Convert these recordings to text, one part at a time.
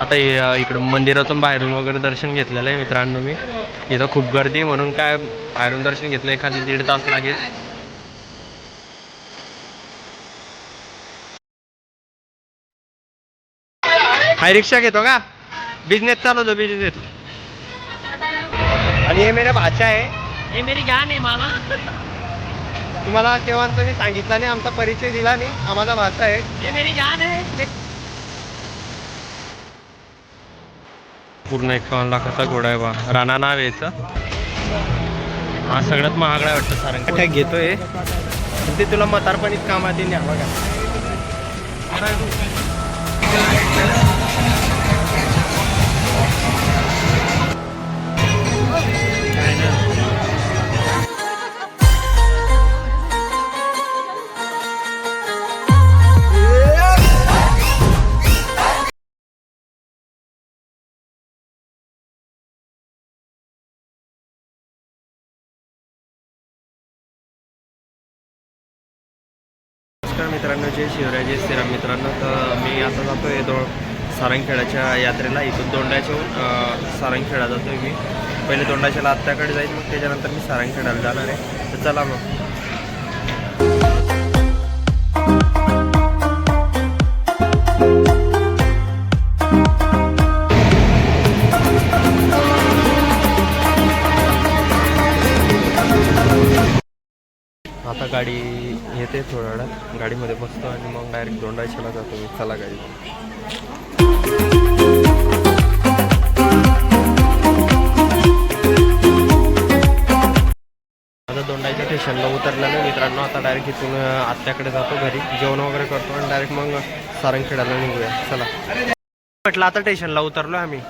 आता हे, इकडं मंदिरातून बाहेरून वगैरे दर्शन घेतलेलं आहे मित्रांनो मी. इथं खूप गर्दी आहे म्हणून काय बाहेरून दर्शन घेतलं एखादी दीड तास लागेल. हाय रिक्षा घेतो का? बिझनेस चालवतो बिझनेस आणि हे मेरा भाचा आहे. ये मेरी जान है मामा. तुम्हाला तेव्हा तुम्ही सांगितलं नाही आमचा परिचय दिला नाही. आम्हाला भाचा आहे. ये मेरी जान है पूर्ण एकावन्न लाखाचा घोडा आहे बा. राणा नाव यायचं हा सगळ्यात महागडा आहे वाटतं सारंग. घेतोय? ते तुला म्हातारपणीच कामात येईल बघा. नमस्कार मित्रांनो जय शिवराय जय श्रीराम मित्रांनो. तर मी आता जातो आहे दो सारंगखेड्याच्या यात्रेला. इथून दोंडाच्याहून सारंगखेडा जातो आहे मी. पहिले दोंडाच्याला आत्याकडे जाईल मग त्याच्यानंतर मी सारंगखेडाला जाणार आहे. तर चला मग. आता गाडी येते थोड्या वेळात. गाडीमध्ये बसतो आणि मग डायरेक्ट दोंडाच्याला जातो. मी चला गाडी. आता दोंडाच्या स्टेशनला उतरल्यानं मित्रांनो आता डायरेक्ट इथून आत्याकडे जातो घरी. जेवण वगैरे करतो आणि डायरेक्ट मग सारंगखेड्याला निघूया. चला. म्हटलं आता स्टेशनला उतरलो आम्ही.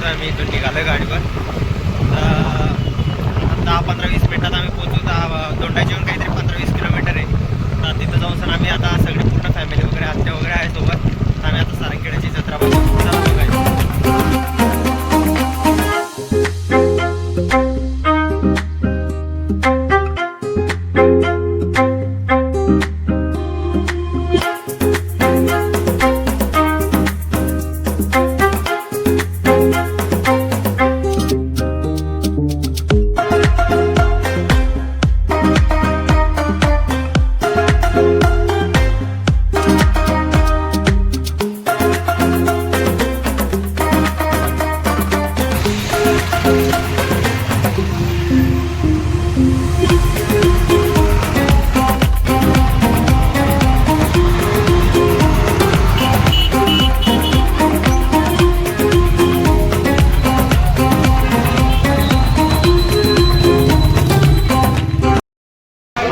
आता मी इथून निघालोय गाडीवर.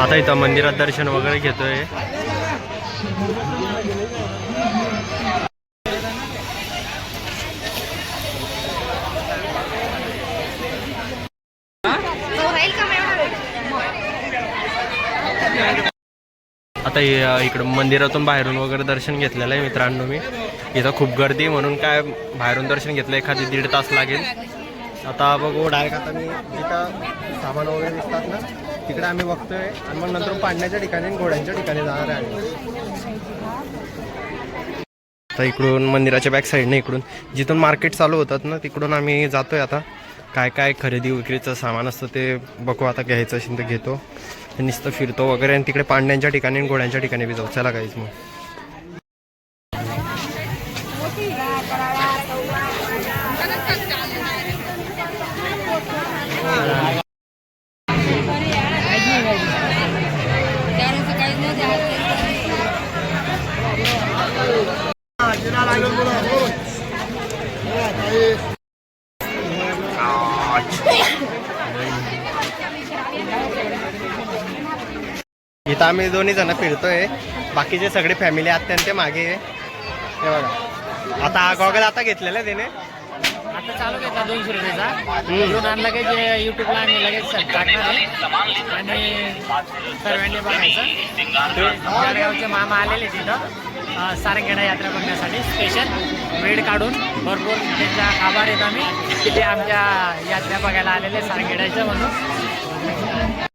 आता इथं मंदिरात दर्शन वगैरे घेतोय. आता इकडं मंदिरातून बाहेरून वगैरे दर्शन घेतलेलं आहे मित्रांनो मी. इथं खूप गर्दी म्हणून काय बाहेरून दर्शन घेतलं एखादी दीड तास लागेल. आता बघू डायरेक्ट आता मी इथं सामान वगैरे दिसतात ना. तिकडे आम्ही बघतोय आणि मग नंतर पाण्याच्या ठिकाणी घोड्यांच्या ठिकाणी जाणार आहे आता इकडून मंदिराच्या बॅक साईडने इकडून जिथून मार्केट चालू होतात ना तिकडून आम्ही जातोय आता. काय काय खरेदी विक्रीचं सामान असतं ते बघू आता घ्यायचं असेल तर घेतो. नुसतं फिरतो वगैरे आणि तिकडे पांड्यांच्या ठिकाणी घोड्यांच्या ठिकाणी बी जाऊ. चला काहीच मग. इथं आम्ही दोन्ही जण फिरतोय. बाकीचे सगळे फॅमिली अत्यंत मागे आहे. हे बघा. आता हा गॉगल आता घेतलेला आहे त्याने. आता चालू घेतला दोनशे रुपयाचा? घेऊन आणला की जे युट्यूबला आम्ही लगेच टाकणार आहे. आणि सर्वांनी बघायचं. जळगावचे मामा आलेले तिथं. सारखेडा यात्रा बघण्यासाठी स्पेशल वेळ काढून भरपूर त्यांचा आभार येत आम्ही. तिथे आमच्या यात्रा बघायला आलेले सारंगखेड्याचं म्हणून.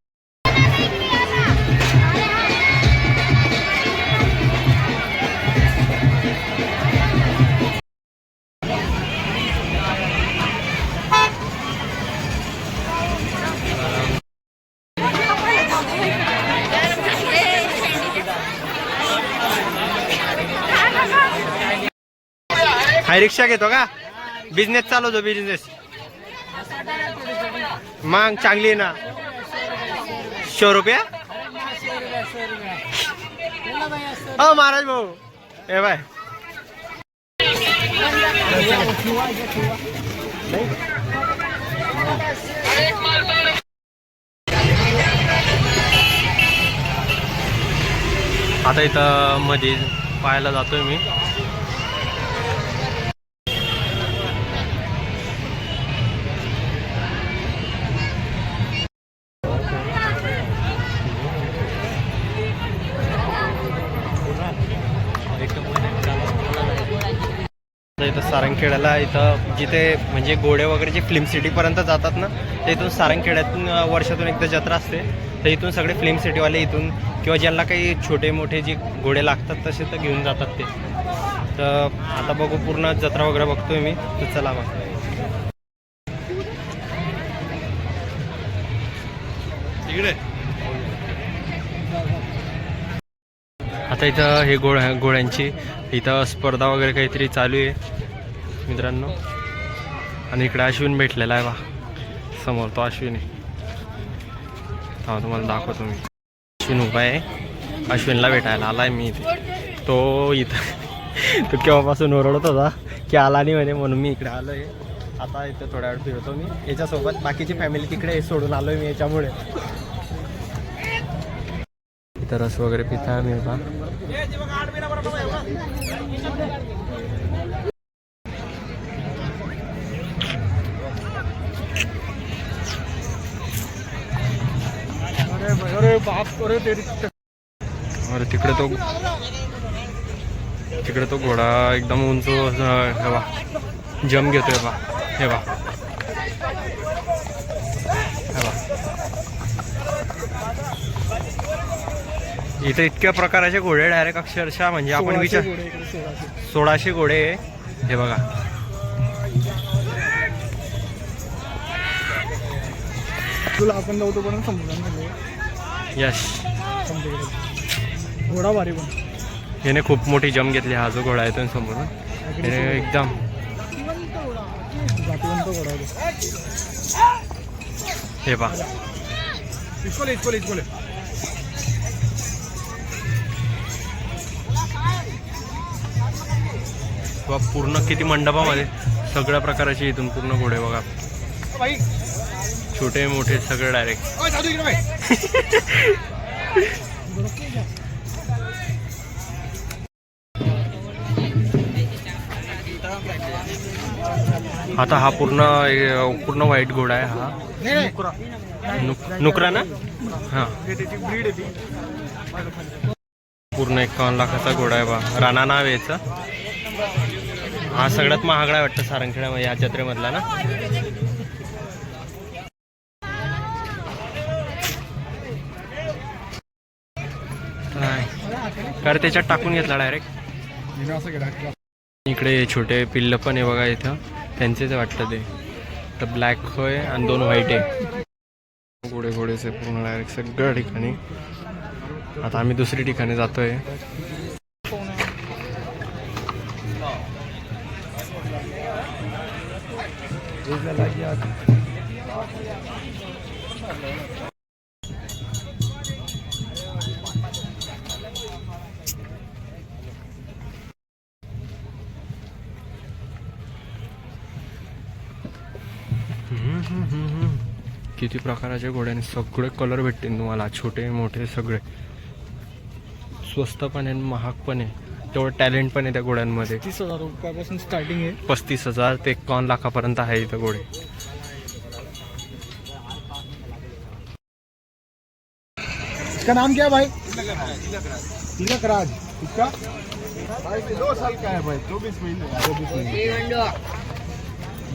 हाय रिक्षा घेतो का? बिझनेस चालवतो बिझनेस मग चांगली आहे ना. शो रुपया? हो महाराज भाऊ. ए बाय. आता इथं मध्ये पाहायला जातोय मी. सारंगखेड्याला इथं जिथे म्हणजे घोडे वगैरे जे फिल्म सिटीपर्यंत जातात ना ते इथून सारंगखेड्यातून वर्षातून एकदा जत्रा असते. तर इथून सगळे फिल्म सिटीवाले इथून किंवा ज्यांना काही छोटे मोठे जे घोडे लागतात तसे तर घेऊन जातात ते. तर आता बघू पूर्ण जत्रा वगैरे बघतोय मी तर चला मग. इकडे. आता इथं हे गोळ्या गोळ्यांची इथं स्पर्धा वगैरे काहीतरी चालू आहे. मित्रांनो. आणि इकडे अश्विन भेटलेला आहे बा. समोर तो अश्विन आहे. हा तुम्हाला दाखवतो मी. अश्विन उभा आहे. अश्विनला भेटायला आला आहे मी इथे. तो इथं. तो केव्हापासून ओरडत होता की आला नाही म्हणे म्हणून मी इकडे आलो आहे आता इथं थोड्या वेळ फिरतो मी. याच्यासोबत बाकीची फॅमिली तिकडे सोडून आलो आहे मी याच्यामुळे. इथं रस वगैरे पिता मी बा. अरे तिकडे तो तिकडे तो घोडा एकदम उंच हे बा जम घेतोय बा हे बा. इथे इतक्या प्रकारचे घोडे डायरेक्ट अक्षरशः म्हणजे आपण विचार सोळाशे. घोडे. हे बघा. तुला आपण जाऊ पण समजून यश घोडा भारी पण. याने खूप मोठी जम घेतली हा जो घोडा आहे तो समोरून. याने एकदम. हे पा बघा पूर्ण किती मंडपामध्ये सगळ्या प्रकारचे इथून पूर्ण घोडे बघा. छोटे मोठे सगळे डायरेक्ट आता हा पूर्ण पूर्ण व्हाईट घोडा आहे हा. नुकरा. नुक नुकरा ना? हां. पूर्ण एकावन्न लाखाचा घोडा आहे बा. राणा नाव याचं. हा सगळ्यात महागडा वाटतं सारंगखेड्यामध्ये या जत्रेमधला ना? कारण त्याच्यात टाकून घेतला डायरेक्ट इकडे छोटे पिल्ल पण आहे बघा इथं. त्यांचेच वाटतं ते. तर ब्लॅक होय आणि दोन व्हाईट आहे. घोडे गोडेचे पूर्ण डायरेक्ट सगळ्या ठिकाणी. आता आम्ही दुसरी ठिकाणी जातोय. किती प्रकाराचे घोडे आणि सगळे कलर भेटतील तुम्हाला छोटे मोठे सगळे. स्वस्त पण आहे आणि महाग पण आहे तेवढं टॅलेंट पण आहे त्या घोड्यांमध्ये. तीस हजार रुपयापासून स्टार्टिंग आहे. पस्तीस हजार ते एकावन्न लाखापर्यंत आहे इथं घोडे. इसका नाम क्या है भाई? तिलक राज इसका भाई दो साल का है भाई चौबीस महीने। चौबीस महीने।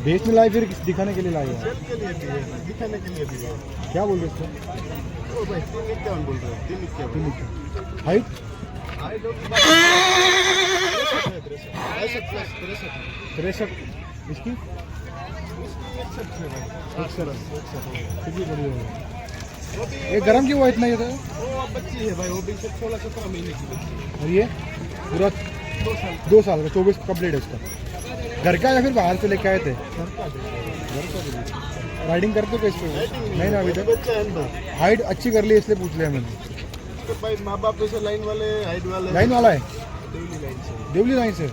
बेच में लाए फिर दिखाने के लिए लाए हैं? के लिए भी है दिखाने के लिए भी है। क्या बोल रहे हैं ओ भाई तीन इक्यावन बोल रहे हैं? तीन इक्यावन हाइट तिरसठ प्लस तिरसठ तिरसठ। इसकी? एकसठ कितनी बड़ी है ये गर्म क्यों हुआ इतना ये तो? वो बच्ची है भाई वो भी सब सोलह सत्रह महीने की बच्ची और ये? पूरा दो साल। दो साल का चौबीस कंप्लीट है इसका? घर का या फिर बाहर से लेके आए थे? राइडिंग करते हो कैसे नहीं ना अभी तक? हाइट अच्छी कर ली इसलिए पूछ लिया मैंने। तो भाई माँ बाप जैसे लाइन वाले हाइट वाले। लाइन वाला है? से। देवली लाइन से?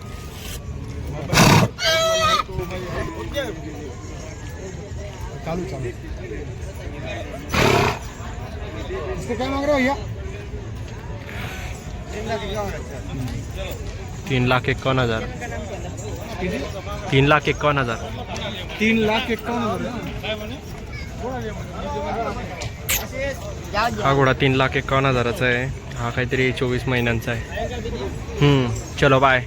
चालू चालू। इसके क्या मांग रहे हो भैया? तीन लाख एकावन्न हजार. तीन लाख एकावन्न हजार. तीन लाख इक्यावन हजार. हा घोडा तीन लाख एकावन्न हजाराचा आहे. हा काहीतरी चोवीस महिन्यांचा आहे. हम्म, चलो बाय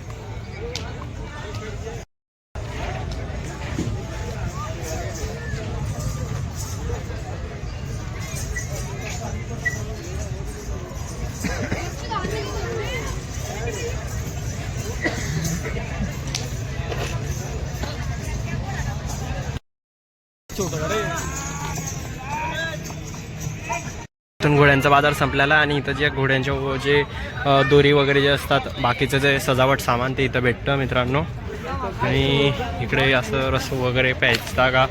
इथून घोड्यांचा बाजार संपलेला आणि इथं जे घोड्यांच्या व जे दोरी वगैरे जे असतात बाकीचं जे सजावट सामान ते इथं भेटतं मित्रांनो. आणि इकडे असं रस वगैरे प्यायचा जागा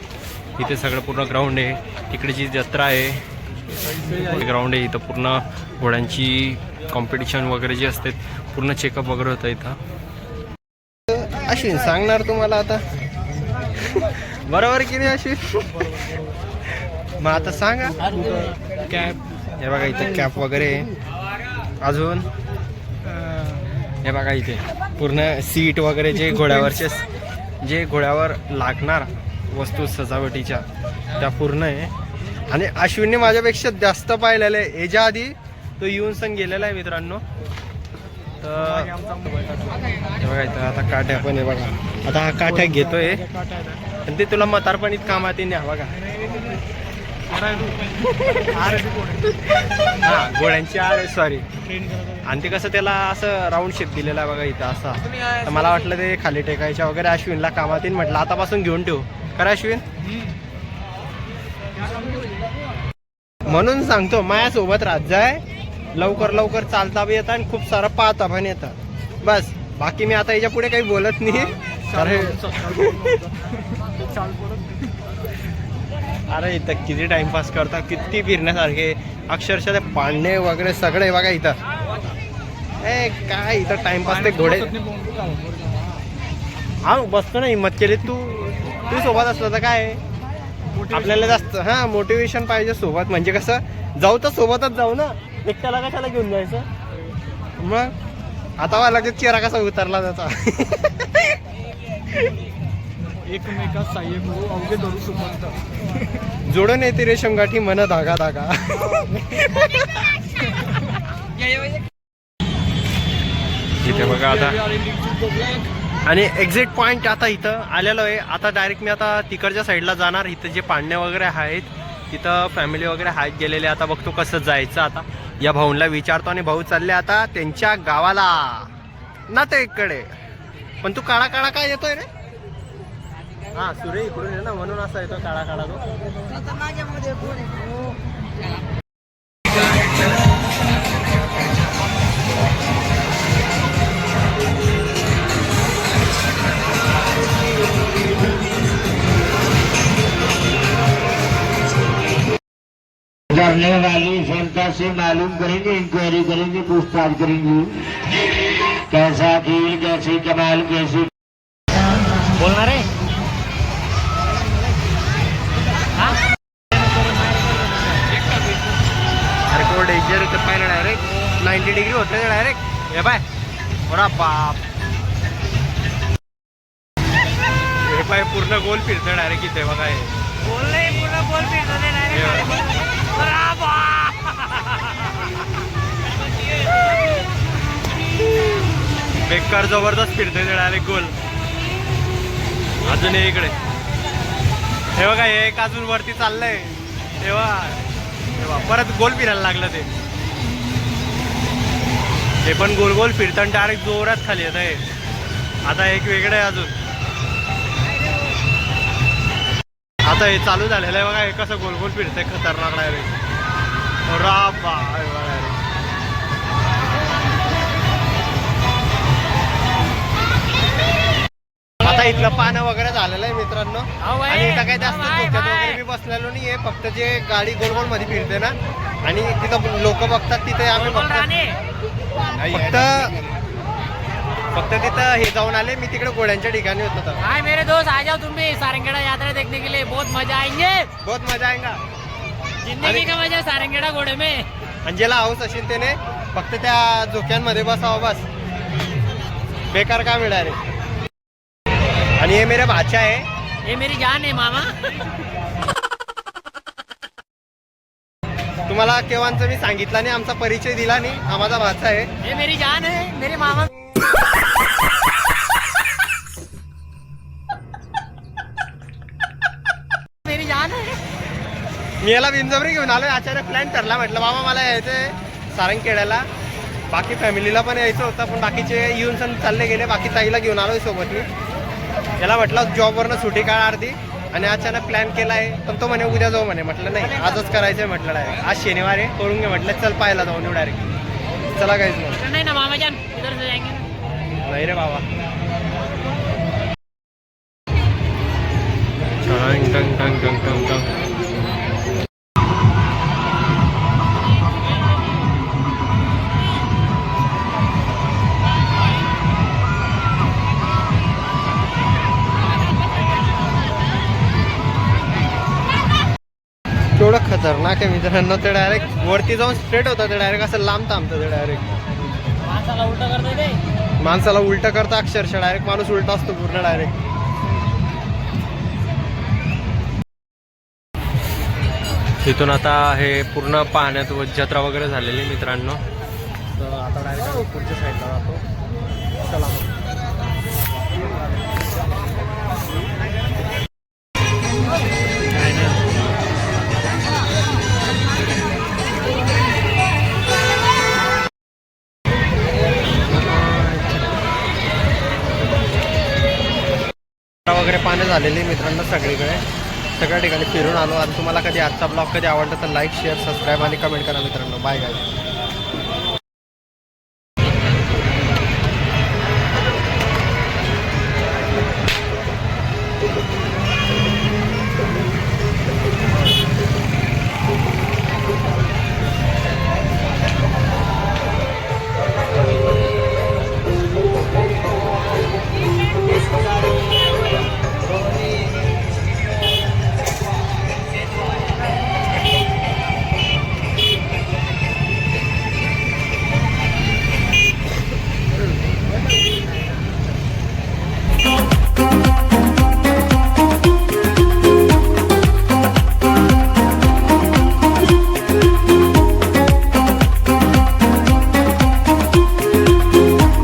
इथे सगळं पूर्ण ग्राउंड आहे. तिकडे जी जत्रा आहे ग्राउंड आहे इथं पूर्ण घोड्यांची कॉम्पिटिशन वगैरे जी असते पूर्ण चेकअप वगैरे होतं इथं. अश्विन सांगणार तुम्हाला आता? बरोबर की नाही अश्विन? मग आता सांगा. कॅब हे बघा इथे कॅप वगैरे अजून हे बघा इथे पूर्ण सीट वगैरे जे घोड्यावरचे जे घोड्यावर लागणार वस्तू सजावटीच्या त्या पूर्ण आहे. आणि अश्विनने माझ्यापेक्षा जास्त पाहिलेलं आहे. याच्या आधी तो येऊन सण गेलेला आहे मित्रांनो. तर हे बघा इथं आता काठ्या पण आहे बघा. आता हा काठ्या घेतोय. आणि ते तुला म्हातारपणीत कामात येईल बघा. हा घोड्यांची आर सॉरी आणि ते कसं त्याला असं राऊंड शेप दिलेला आहे बघा इथं असा तर मला वाटलं ते खाली टेकायच्या वगैरे अश्विनला कामात येईल म्हटलं आतापासून घेऊन ठेवू खरं अश्विन म्हणून सांगतो माझ्या सोबत राहत जाय लवकर लवकर चालता बी येतं आणि खूप सारं पाहता पण येतं बस बाकी मी आता याच्यापुढे काही बोलत नाही अरे इथं किती टाइमपास करता किती फिरण्यासारखे. अक्षरशः ते पांडे वगैरे सगळे बघा इथं. ए काय इथं टाइमपास ते घोडे. हा बसतो ना हिंमत केली. तू तू सोबत असलं तर काय? आपल्याला जास्त हा मोटिवेशन पाहिजे सोबत. म्हणजे कसं जाऊ तर सोबतच जाऊ ना. एकट्याला कशाला घेऊन जायचं? मग आता मला लगेच चेहरा कसा उतरला त्याचा. एकमेका सहाय्यक हो अवघे धरू सुपंत जोडून येते रेशम गाठी मन धागा धागा. इथे बघा आता. आणि एक्झिट पॉइंट आता इथं आलेलो आहे. आता डायरेक्ट मी आता तिकडच्या साईडला जाणार. इथं जे पाण्या वगैरे आहेत तिथं फॅमिली वगैरे आहेत गेलेले. आता बघतो कसं जायचं आता. या भाऊंला विचारतो आणि भाऊ चालले आता त्यांच्या गावाला. ना ते इकडे पण तू काळा काळा काय येतोय रे? हा सूर्य इकडून आहे ना म्हणून असा येतो काळा काळा तो करने वाली जनता से मालूम करेंगे इंक्वायरी करेंगे पूछताछ करेंगे। कैसा खेल कैसे कमाल कैसे बोलणार आहे नाईन्टी डिग्री होतं डायरेक्ट हे बाय बरा बाप. हे पाय पूर्ण गोल फिरतं डायरेक्ट इथे बघा हे. पूर्ण फिरतो बेकार जबरदस्त फिरते ते डायरेक्ट गोल. अजून इकडे. हे बघा हे एक अजून वरती चाललंय. तेव्हा परत गोल फिरायला लागलं ते. ते पण गोल गोल फिरताना डायरेक्ट जोरात खाली येत आहे आता एक वेगळं आहे अजून आता हे चालू झालेलं आहे बघा हे कसं गोल गोल फिरतंय खतरनाक डायरेक्ट रा बा हे बघा direct. आता इथलं पानं वगैरे झालेलं आहे मित्रांनो. आणि इथं जास्त धोक्यात. वगैरे मी बसलेलो नाहीये फक्त जे गाडी गोल गोलमध्ये फिरते ना आणि तिथं लोक बघतात तिथे आम्ही बोल फक्त फक्त तिथं हे जाऊन आले मी तिकडे गोळ्यांच्या ठिकाणी होतो तर. हाय मेरे दोस्त आ जाओ तुम भी सारंगेड़ा यात्रा देखने के लिए बहुत मजा आएंगे. बहुत मजा आएगा. जिंदगी का मजा सारंगेड़ा घोड़े में. आणि ज्याला हाऊस असेल त्याने फक्त त्या झोक्यांमध्ये बसावं बस. बेकार काम आहे डायरेक्ट आणि हे मेरे भाचा आहे. ये मेरी जान है मामा. तुम्हाला केव्हांचं मी सांगितलं नाही आमचा परिचय दिला नाही. हा माझा भाचा आहे. ये मेरी जान है मेरे मामा. मेरी जान है मी याला बिंजबरी घेऊन आलोय. आचार्य प्लॅन ठरला. म्हटलं बाबा मला यायचंय सारंगखेड्याला. बाकी फॅमिलीला पण यायचं होतं पण बाकीचे येऊन सण चालले गेले. बाकी ताईला घेऊन आलोय सोबत मी याला म्हटलं जॉबवरनं सुटी काळ अर्धी. आणि अचानक प्लॅन केलाय. पण तो म्हणे उद्या जाऊ म्हणे. म्हटलं नाही आजच करायचंय म्हटलं डायरेक्ट आज शनिवार आहे करून घे. म्हटलं चल पाहायला जाऊन येऊ डायरेक्ट चला काहीच नाही नहीं ना मामा जान. इधर से जाएंगे नाही रे बाबा. टंग टंग टंग टंग टंग टंग. केवढं खतरनाक आहे मित्रांनो ते डायरेक्ट वरती जाऊन स्ट्रेट होतं ते डायरेक्ट असं लांब थांबतं ते डायरेक्ट माणसाला उलटा करतो ते. माणसाला उलट करता अक्षरशः डायरेक्ट माणूस उलटा असतो पूर्ण डायरेक्ट तिथून आता हे पूर्ण पाण्यात व जत्रा वगैरे झालेली आहे मित्रांनो. तर आता डायरेक्ट पुढच्या साईडला जातो. चला झालेली मित्रांनो सगळीकडे. सगळ्या ठिकाणी फिरून आलो. आणि तुम्हाला कधी आजचा ब्लॉग कधी आवडला तर लाईक शेअर सबस्क्राईब आणि कमेंट करा मित्रांनो. बाय गाय